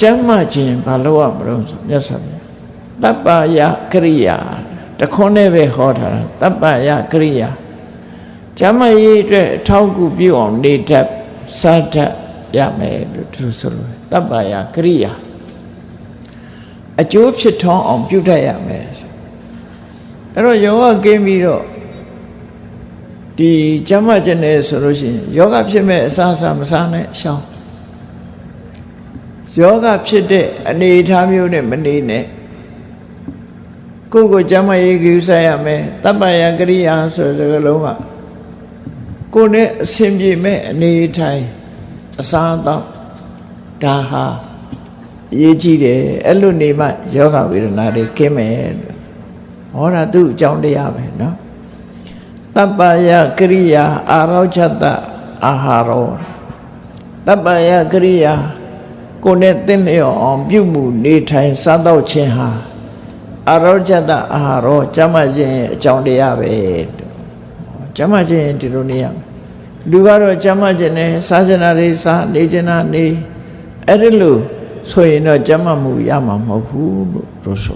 ကျမ်းမာခြင်းဘာလို့ရမလို့ဆိုမြတ်စွာဘုရားတပ္ပယကရိယာတခွန်းနဲ့ပဲဟောထားတာတပ္ပယကရိယာကျမ်းမာရေးအတွက်အထောက်အကူပြုအောင်နေတတ်စားတတ်ရမယ်လို့သူဆိုလို့တပ္ပယကရိယာအကျိုးဖြစ်ထွန်းအောင်ပြုတတ်ရမယ်အဲ့တော့ယောဂကင်းပြီးတော့ဒီကျမ်းမာခြင်းနဲ့ဆိုလို့ရှိရင်ယောဂဖြစ်မဲ့အစားအစာမစားနဲ့ရှောင်း ယောဂဖြစ်တဲ့အနေအထားမျိုးနဲ့မနေနဲ့ကိုယ့်ကိုယ်ကျမ်းမရေးကြည့်ဆိုင်ရမယ်တပ္ပယကရိယာဆိုတဲ့စကားလုံးကကိုယ်နဲ့အဆင်ပြေမဲ့အနေအထိုင်အစားအသောက်ဒါဟာအရေးကြီးတယ်အဲ့လိုနေမှယောဂဝေဒနာတွေကင်းမယ်လို့ဟောတာသူ့အကြောင်းတရားပဲเนาะတပ္ပယကရိယာအာရောချတအာဟာရောတပ္ပယကရိယာ ကိုယ်နဲ့သင်လျော်အောင်ပြုမှုနေထိုင်စားတော့ခြင်းဟာအရောဇတအာဟာရောကျမ်းမာခြင်းရဲ့အကြောင်းတရားပဲလို့ကျမ်းမာခြင်းရင်ဒီလိုနေရမယ်လူကတော့ကျမ်းမာခြင်းနဲ့စားကျင်တာတွေစားနေကျင်တာနေအဲ့ဒီလိုဆိုရင်တော့ကျမ်းမာမှုရမှာမဟုတ်ဘူးလို့လို့ဆို